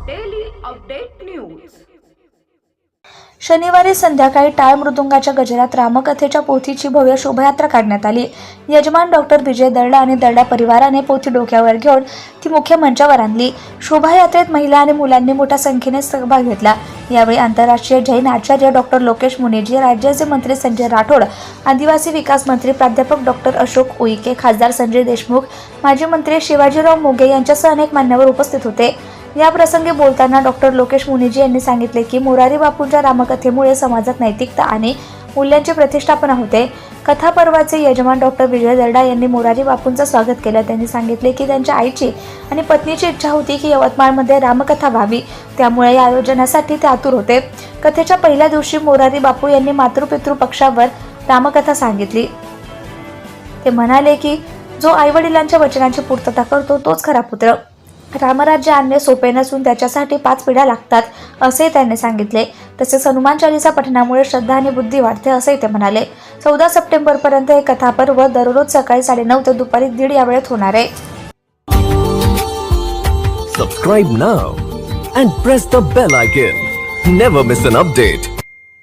Update news शनिवारी संध्याकाळी टाळ मृदुंगाच्या गजरात रामकथेच्या पोथीची भव्य शोभायात्रा काढण्यात आली. यजमान डॉक्टर विजय दर्डा आणि दर्डा परिवाराने पोथी डोक्यावर घेऊन ती मुख्य मंचावर आणली. शोभायात्रेत महिला आणि मुलांनी मोठ्या संख्येने सहभाग घेतला. यावेळी आंतरराष्ट्रीय जैन आचार्य डॉक्टर लोकेश मुनेजी राज्याचे मंत्री संजय राठोड आदिवासी विकास मंत्री प्राध्यापक डॉक्टर अशोक उईके खासदार संजय देशमुख माजी मंत्री शिवाजीराव मोगे यांच्यासह अनेक मान्यवर उपस्थित होते. याप्रसंगी बोलताना डॉक्टर लोकेश मुनीजी यांनी सांगितले की मोरारी बापूंच्या रामकथेमुळे समाजात नैतिकता आणि मूल्यांची प्रतिष्ठापना होते. कथा पर्वाचे यजमान डॉक्टर विजय दर्डा यांनी मोरारी बापूंचं स्वागत केलं. त्यांनी सांगितले की त्यांच्या आईची आणि पत्नीची इच्छा होती की यवतमाळमध्ये रामकथा व्हावी. त्यामुळे या आयोजनासाठी ते आतुर होते. कथेच्या पहिल्या दिवशी मोरारी बापू यांनी मातृपितृ पक्षावर रामकथा सांगितली. ते म्हणाले की जो आईवडिलांच्या वचनांची पूर्तता करतो तोच खरा पुत्र. रामराज्य आणणे सोपे नसून त्याच्यासाठी पाच पिढ्या लागतात असे त्यांनी सांगितले. तसेच हनुमान चालिसा पठणामुळे श्रद्धा आणि बुद्धी वाढते असेही ते म्हणाले. चौदा सप्टेंबरपर्यंत हे कथापर्व दररोज सकाळी साडेनऊ ते दुपारी दीड या वेळेत होणार आहे. Subscribe now and press the bell icon never miss an update